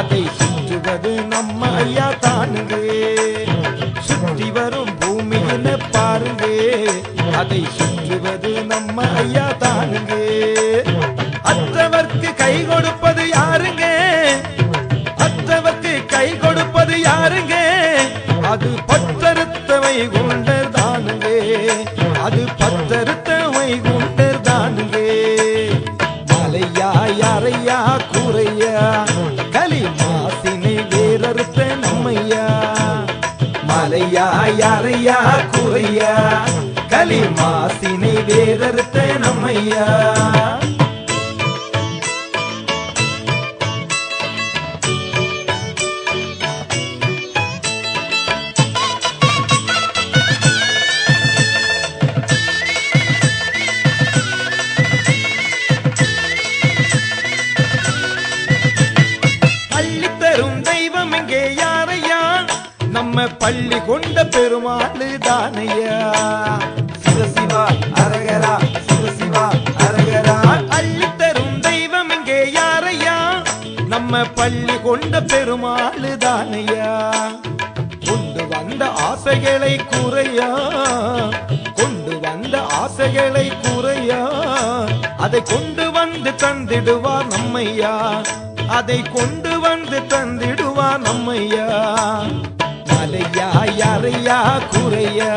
அதை சுற்றுவது நம்ம ஐயா தானுங்க சுற்றி வரும் பூமியில பாருங்க அதை சுற்றுவது நம்ம ஐயா யாரையா குறையா? கலி மாசினை தானையா சிவசிவா அரகரா சிவசிவா அரகரா. அள்ளி தரும் தெய்வம் இங்கே யாரையா? நம்ம பள்ளி கொண்ட பெருமாள் தானையா? கொண்டு வந்த ஆசைகளை குறையா? கொண்டு வந்த ஆசைகளை குறையா? அதை கொண்டு வந்து தந்திடுவார் நம்மையா? அதை கொண்டு வந்து தந்திடுவார் நம்மையா? மலையா யாரையா குறையா?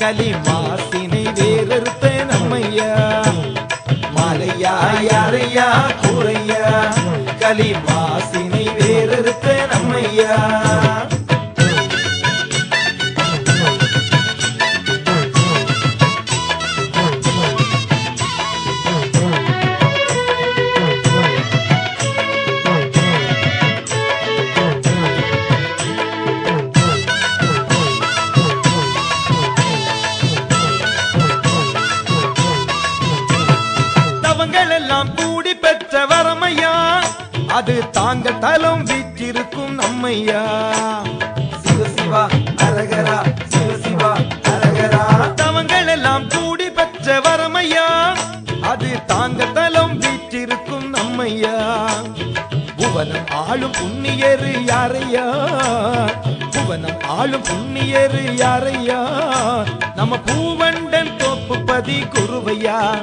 களிமாசினை வேறறுத்த நம்மையா? மலையா யாரையா குறையா? களிமாசினை வேறறுத்த நம்மையா? அது தாங்க தலம் வீற்றிருக்கும் நம்மையா. சிவசிவா அரகரா சிவசிவா அரகரா. தவங்கள் எல்லாம் கூடி பெற்ற வரமையா. அது தாங்க தலம் வீற்றிருக்கும் நம்மையா. புவனம் ஆளும் புண்ணியரு யாரையா. புவனம் ஆளும் புண்ணியரு யாரையா. நம்ம பூவண்டன் தோப்பு பதி குருவையா.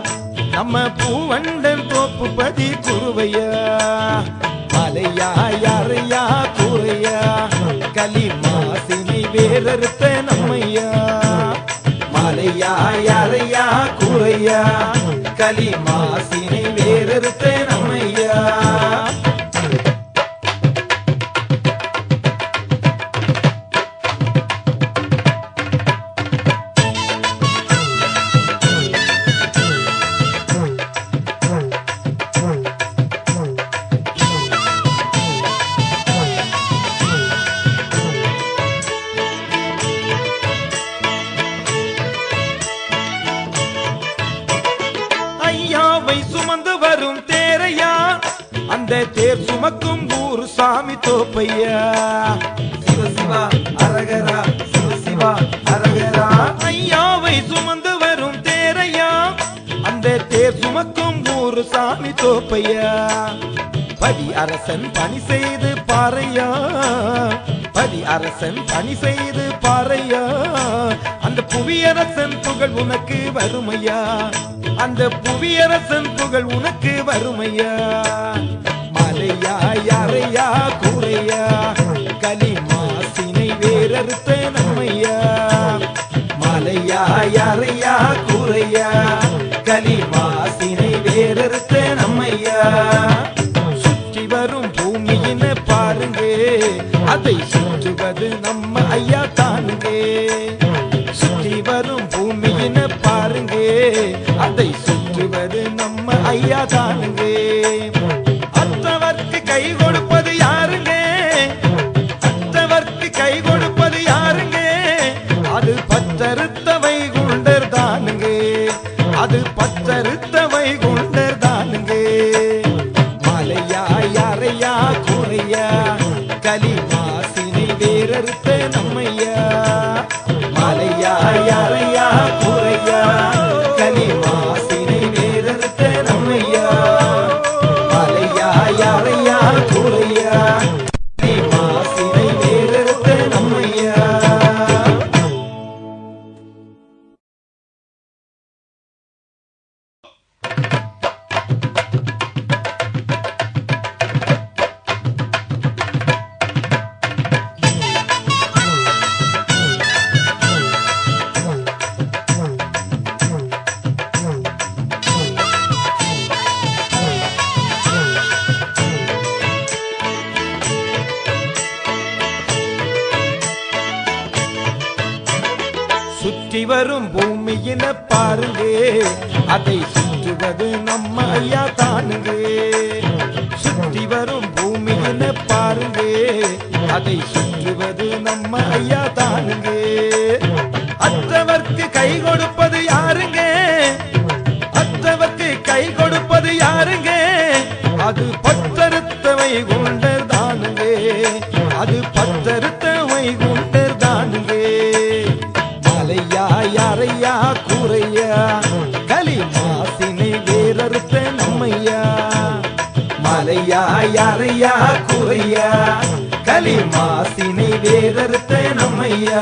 நம்ம பூவண்டன் தோப்பு பதி குருவையா. மலையா யாரையா கூரையா களி மாசினை வேறறுத்த நம்மையா? மலையா யாரையா கூரையா களி மாசினை வேறறுத்த அந்த சுமக்கும் ஊரு சாமி தோப்பையா? பதி அரசன் பணி செய்து பாறையா? பதி அரசன் பணி செய்து பாறையா? அந்த புவியரசன் புகழ் உனக்கு வறுமையா அந்த புவியரசன் புகழ் உனக்கு வறுமையா மலையா யாரையா கூரையா? களிமா சினை வேறறுத்த நம்மையா களி பூமியின பாருங்க அதை சுற்றுவது நம்ம ஐயா தானுங்க சுற்றி வரும் பூமியின பாருங்க அதை சுற்றுவது நம்ம ஐயா தானுங்க மலையா யாரையா குறையா? களி மாசினை நம்மையா?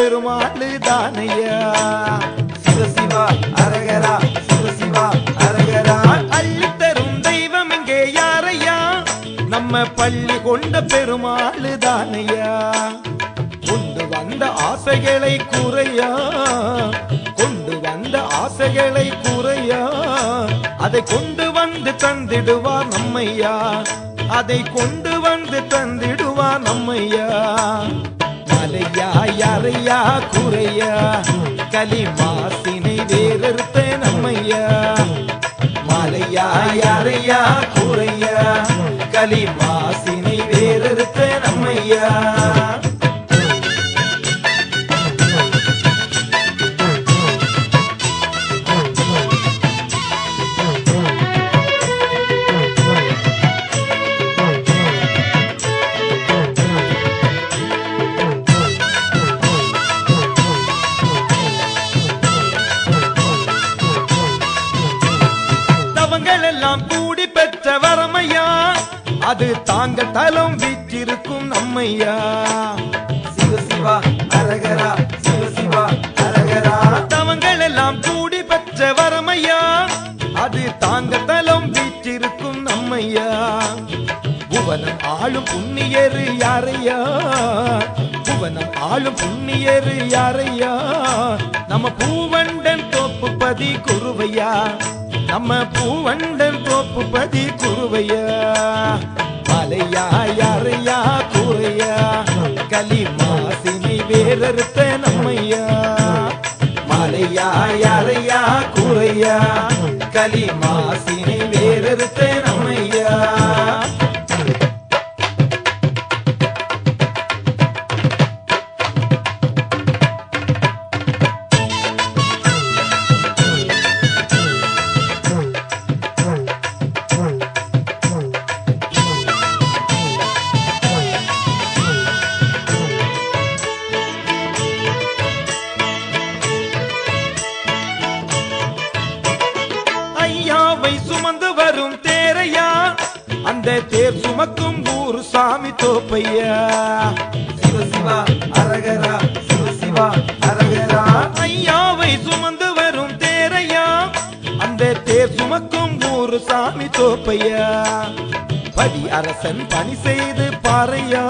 பெருமாள் தானையா சிவசிவா அரகரா சிவசிவா அரகரா. அள்ளி தரும் தெய்வம் இங்கே யாரையா? நம்ம பள்ளி கொண்ட பெருமாள் தானையா கொண்டு வந்த ஆசைகளை குறையா? கொண்டு வந்த ஆசைகளை குறையா? அதை கொண்டு வந்து தந்திடுவார் நம்மையா? அதை கொண்டு வந்து தந்திடுவார் நம்மையா? யாரையா குறையா? களிமாசினை வேறறுத்த நம்மையா? மாலையா யாரையா குறையா? களிமா தாங்க தலம் வீற்றிருக்கும் நம்மையா? சிவசிவா அரகரா சிவசிவா அரகரா. தவங்கள் எல்லாம் கூடி பெற்ற வரமையா? அது தாங்க தலம் வீற்றிருக்கும் நம்மையா? புவனம் ஆளும் புண்ணியரு யாரையா? புவனம் ஆளும் புண்ணியரு யாரையா? நம்ம பூவண்டன் தோப்பு பதி குருவையா? நம்ம பூவண்டன் தோப்பு பதி குருவையா? மலையா யாரையா கூரையா களி மாசினை வேறறுத்த நம்மையா? மலையா யாரையா கூரையா களி மாசினை வேறறுத்த நம்மையா? தேர் சுமக்கும் சாமி தோப்பையா? பதி அரசன் பணி செய்து பாறையா?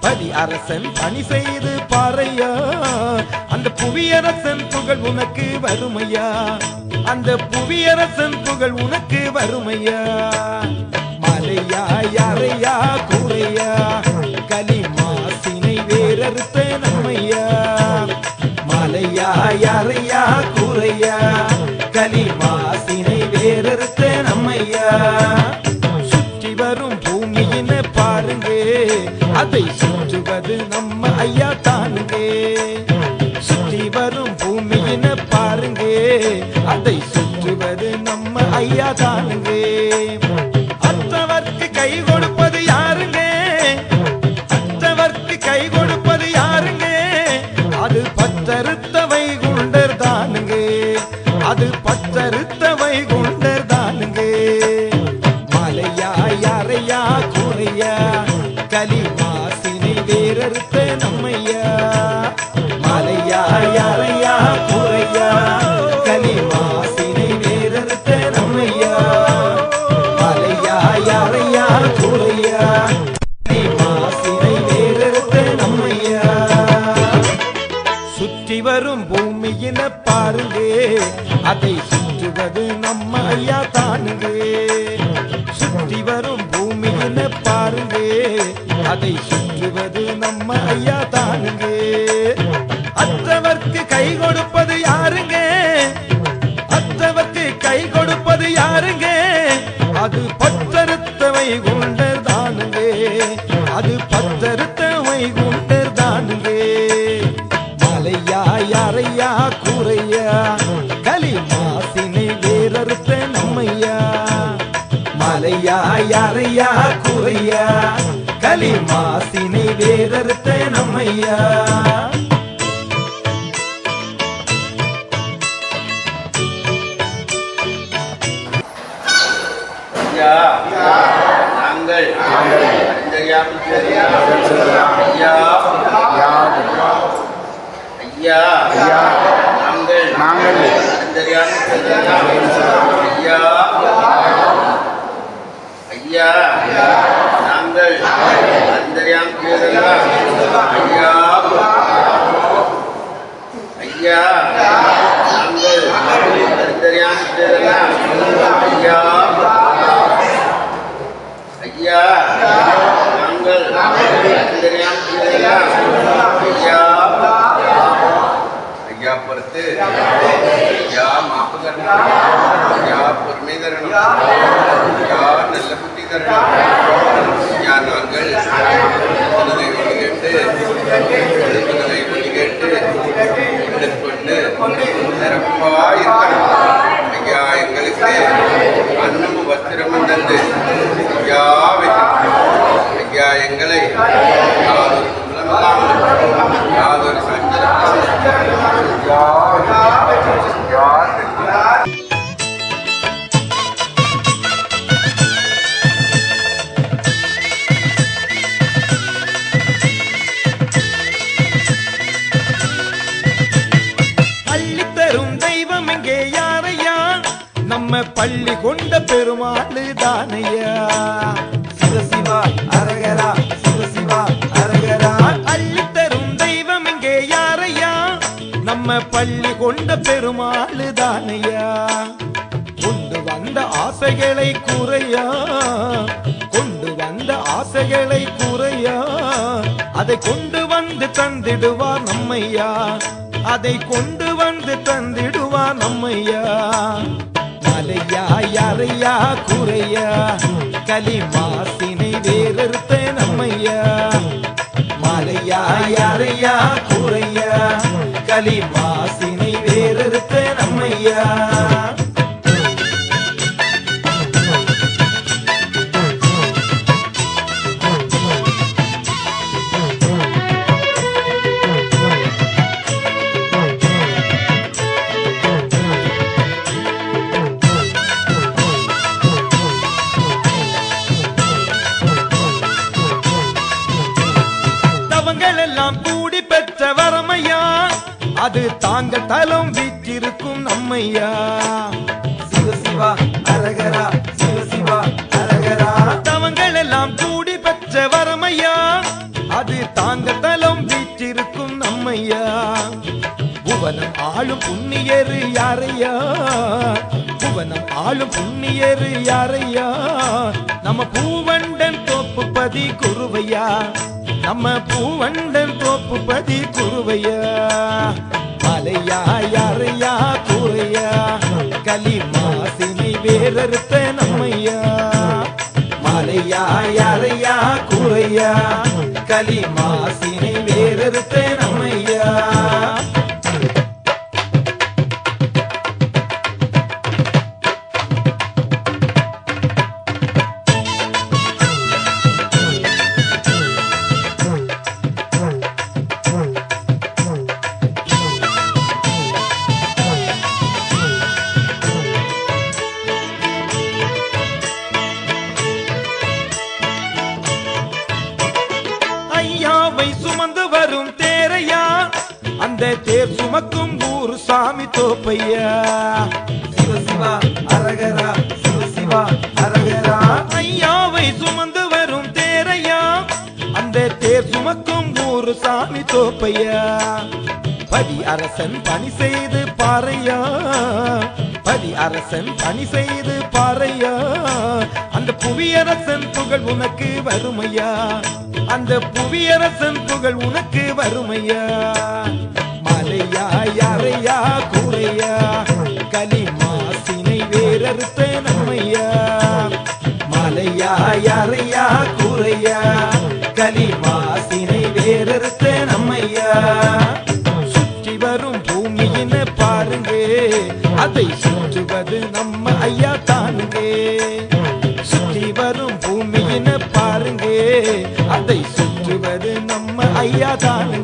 பதி அரசன் பணி செய்து பாறையா? அந்த புவியரசன் புகழ் உனக்கு வறுமையா அந்த புவியரசன் புகழ் உனக்கு வறுமையா மலையா யாரையா கூறையா கலிமா மாசினை வேறறுத்த நம்மையா? மலையா யாரையா கூறையா களி மாசினை கலி மாசினை வேறறுத்த நம்மையா மலையா யாரையா குறையா. அதை சுற்றுவது நம்ம ஐயா தானுங்க. அற்றவர்க்கு கை கொடுப்பது யாருங்க? அற்றவர்க்கு கை கொடுப்பது யாருங்க? அது பத்தருத்தவை குண்டர் தானுங்க. அது பத்தருத்தவை குண்டர் தானுங்க. மலையா யாரையா கூரையா? களி மாசினை வேறறுத்த நம்மையா? மலையா யாரையா கூரையா? களி மாசினை வேறறுத்த நம்மையா. ஐயா நாங்கள் அறிந்தறியாமல் ஐயா நாங்கள் நாங்கள் ஐயா ஐயா நாங்கள் அறிந்தறியாமல் ஐயா. ஐயா. நாங்கள் அந்தரியாம் ஐயா ஐயா. பள்ளி கொண்ட பெருமாள் தானையா? சிவசிவா அரகரா நம்ம பள்ளி கொண்ட பெருமாள் தானையா? கொண்டு வந்த ஆசைகளை குறையா? கொண்டு வந்த ஆசைகளை குறையா? அதை கொண்டு வந்து தந்திடுவார் நம்மையா? அதை கொண்டு வந்து தந்திடுவார் நம்மையா? மலையா யாரையா குறையா? களிமாசினை வேறறுத்த நம்மையா? மலையா யாரையா குறையா? களிமாசினை வேறறுத்த நம்மையா? அது தாங்க தலம் வீற்றிருக்கும் நம்மையா? சிவசிவா அரகரா சிவசிவா அரகரா. தவங்கள் எல்லாம் கூடி பெற்ற வரமையா அது தாங்க தலம் வீற்றிருக்கும் நம்மையா? புவனம் ஆளும் புண்ணியரு யாரையா? புவனம் ஆளும் புண்ணியரு யாரையா? நம்ம பூவண்டன் தோப்பு பதி குருவையா? நம்ம பூவண்டன் தோப்பு பதி குருவையா? மலையா யாரையா கூரையா களி மாசினை வேறறுத்த நம்மையா மலையா யாரையா கூரையா களி மாசினை வேறறுத்த ஊர் சாமி தோப்பையா? சிவசிவா அரகரா சிவசிவா அரகரா. ஐயாவை சுமந்து வரும் தேரையா? அந்த தேர் சுமக்கும் ஊர் சாமி தோப்பையா? பதி அரசன் பணி செய்து பாறையா? பதி அரசன் பணி செய்து பாறையா? அந்த புவியரசன் புகழ் உனக்கு வருமையா? அந்த புவியரசன் புகழ் உனக்கு வருமையா? மலையா யாரையா கூரையா கலி மாசினை வேறறுத்த நம்மையா மலையா யாரையா கூரையா கலி மாசினை வேறறுத்த நம்மையா சுற்றி வரும் பூமியின பாருங்க. அதை சுற்றுவது நம்ம ஐயா தானுங்க. சுற்றி வரும் பூமியின பாருங்க. அதை சுற்றுவது நம்ம ஐயா தானுங்க.